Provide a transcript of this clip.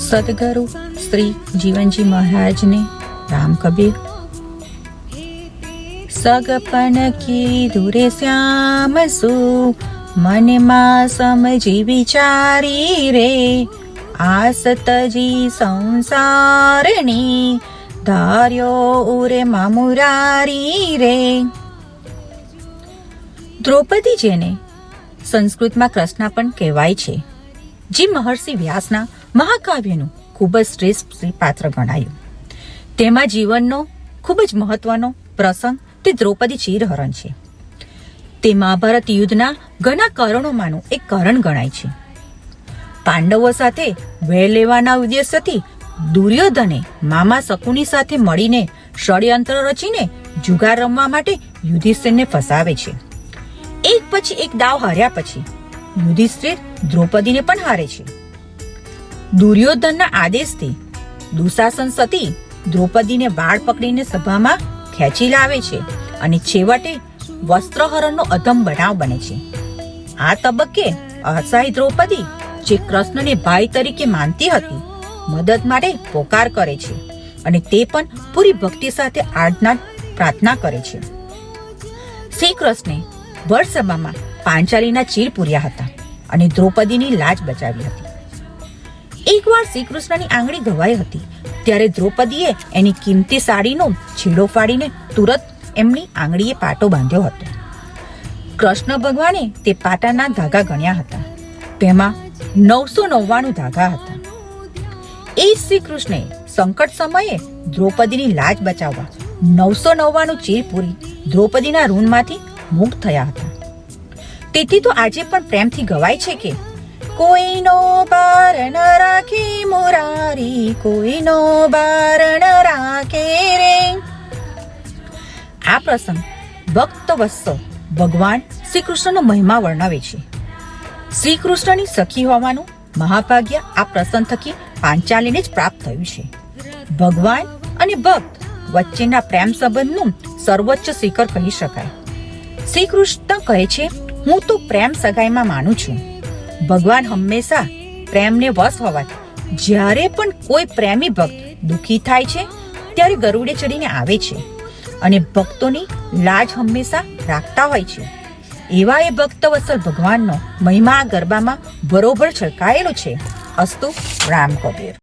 સદગુરુ શ્રી જીવનજી મહારાજને. રામ કબીર. સગપન કીધું રે શ્યામ સુ? મનમાં સમજી વિચારી રે. આસ તજી સંસારની ધાર્યો ઉરે મામુરારી રે. દ્રૌપદી જેને સંસ્કૃતમાં કૃષ્ણા પણ કહેવાય છે. જે મહર્ષિ વ્યાસના મહાકાવ્યનું ખૂબ જ શ્રેષ્ઠ પાત્ર ગણાયું. તેમાં જીવનનો ખૂબ જ મહત્વનો પ્રસંગ તે દ્રૌપદી ચીરહરણ છે. તે મહાભારત યુદ્ધના ઘણા કારણોમાંનું એક કારણ ગણાય છે. પાંડવો સાથે વેર લેવાના ઉદ્દેશ્યથી દુર્યોધને મામા શકુની સાથે મળીને ષડયંત્ર રચીને જુગાર રમવા માટે યુધિષ્ઠિરને ફસાવે છે. એક પછી એક દાવ હાર્યા પછી યુધિષ્ઠિર દ્રૌપદીને પણ હારે છે. દુર્યોધનના આદેશથી દુશાસન સતી દ્રૌપદીને વાળ પકડીને સભામાં ખેંચી લાવે છે અને છેવટે વસ્ત્રહરણનો અધમ બનાવ બને છે. આ તબક્કે અસહાય દ્રૌપદી જે કૃષ્ણને ભાઈ તરીકે માનતી હતી, મદદ માટે પોકાર કરે છે અને તે પણ પૂરી ભક્તિ સાથે આરાધના પ્રાર્થના કરે છે. શ્રી કૃષ્ણે વર્ષસભામાં પાંચાલીના ચીર પૂર્યા હતા અને દ્રૌપદીની લાજ બચાવી હતી. એકવાર શ્રીકૃષ્ણની આંગળી ઘવાઈ હતી. ત્યારે દ્રૌપદીએ એની કિંમતી સાડીનો છેડો ફાડીને તુરત એમની આંગળીએ પાટો બાંધ્યો હતો. કૃષ્ણ ભગવાને તે પાટાના ધાગા ગણ્યા હતા. તેમાં નવસો નવ્વાણું ધાગા હતા. એ જ શ્રી કૃષ્ણે સંકટ સમયે દ્રૌપદીની લાજ બચાવવા નવસો નવ્વાણું ચીર પૂરી દ્રૌપદીના ઋણમાંથી મુક્ત થયા હતા. તેથી તો આજે પણ પ્રેમથી ગવાય છે કે કોઈનો બારણ રાખી મુરારી, કોઈનો બારણ રાખે રે. આ પ્રસંગ ભક્ત વત્સો ભગવાન શ્રી કૃષ્ણનો મહિમા વર્ણવે છે. શ્રી કૃષ્ણની સખી હોવાનું મહાભાગ્ય આ પ્રસંગ થકી પાંચાલીને જ પ્રાપ્ત થયું છે. ભગવાન અને ભક્ત વચ્ચેના પ્રેમ સંબંધનું સર્વોચ્ચ શિખર કહી શકાય. શ્રી કૃષ્ણ કહે છે, હું તો પ્રેમ સગાઈમાં માનું છું. ભગવાન હંમેશા પ્રેમને વશ હોવાથી. જ્યારે પણ કોઈ પ્રેમી ભક્ત દુખી થાય છે, ત્યારે ગરુડે ચડીને આવે છે અને ભક્તોની લાજ હંમેશા રાખતા હોય છે. એવા એ ભક્ત વત્સલ ભગવાનનો મહિમા ગરબામાં બરોબર છલકાયેલો છે. અસ્તુ રામ કબીર